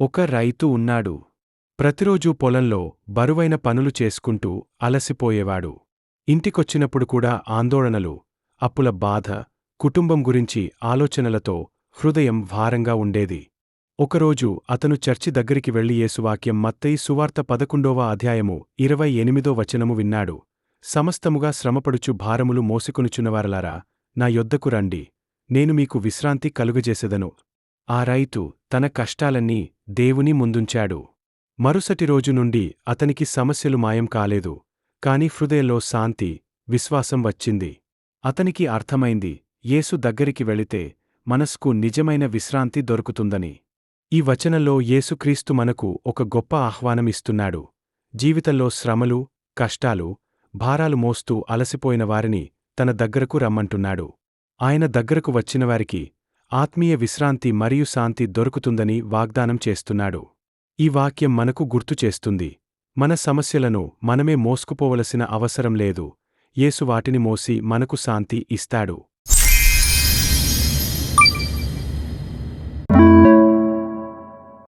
ఒక రైతు ఉన్నాడు. ప్రతిరోజూ పొలంలో బరువైన పనులు చేసుకుంటూ అలసిపోయేవాడు. ఇంటికొచ్చినప్పుడు కూడా ఆందోళనలు అప్పుల బాధ కుటుంబం గురించి ఆలోచనలతో హృదయం భారంగా ఉండేది. ఒకరోజు అతను చర్చి దగ్గరికి వెళ్ళి యేసువాక్యం మత్తయి సువార్త పదకొండవ అధ్యాయము ఇరవై ఎనిమిదో వచనము విన్నాడు. సమస్తముగా శ్రమపడుచు భారములు మోసుకొనుచున్నవారలారా నా యొద్దకు రండి. నేను మీకు విశ్రాంతి కలుగజేసెదను. ఆ రైతు తన కష్టాలన్నీ దేవుని ముందుంచాడు. మరుసటి రోజు నుండి అతనికి సమస్యలు మాయం కాలేదు కాని హృదయంలో శాంతి విశ్వాసం వచ్చింది. అతనికి అర్థమైంది యేసు దగ్గరికి వెళితే మనస్కు నిజమైన విశ్రాంతి దొరుకుతుందని. ఈ వచనంలో యేసుక్రీస్తు మనకు ఒక గొప్ప ఆహ్వానమిస్తున్నాడు. జీవితంలో శ్రమలు కష్టాలు భారాలు మోస్తూ అలసిపోయిన వారిని తన దగ్గరకు రమ్మంటున్నాడు. ఆయన దగ్గరకు వచ్చినవారికి ఆత్మీయ విశ్రాంతి మరియు శాంతి దొరుకుతుందని వాగ్దానం చేస్తున్నాడు. ఈ వాక్యం మనకు గుర్తు చేస్తుంది. మన సమస్యలను మనమే మోసుకుపోవలసిన అవసరం లేదు. యేసు వాటిని మోసి మనకు శాంతి ఇస్తాడు.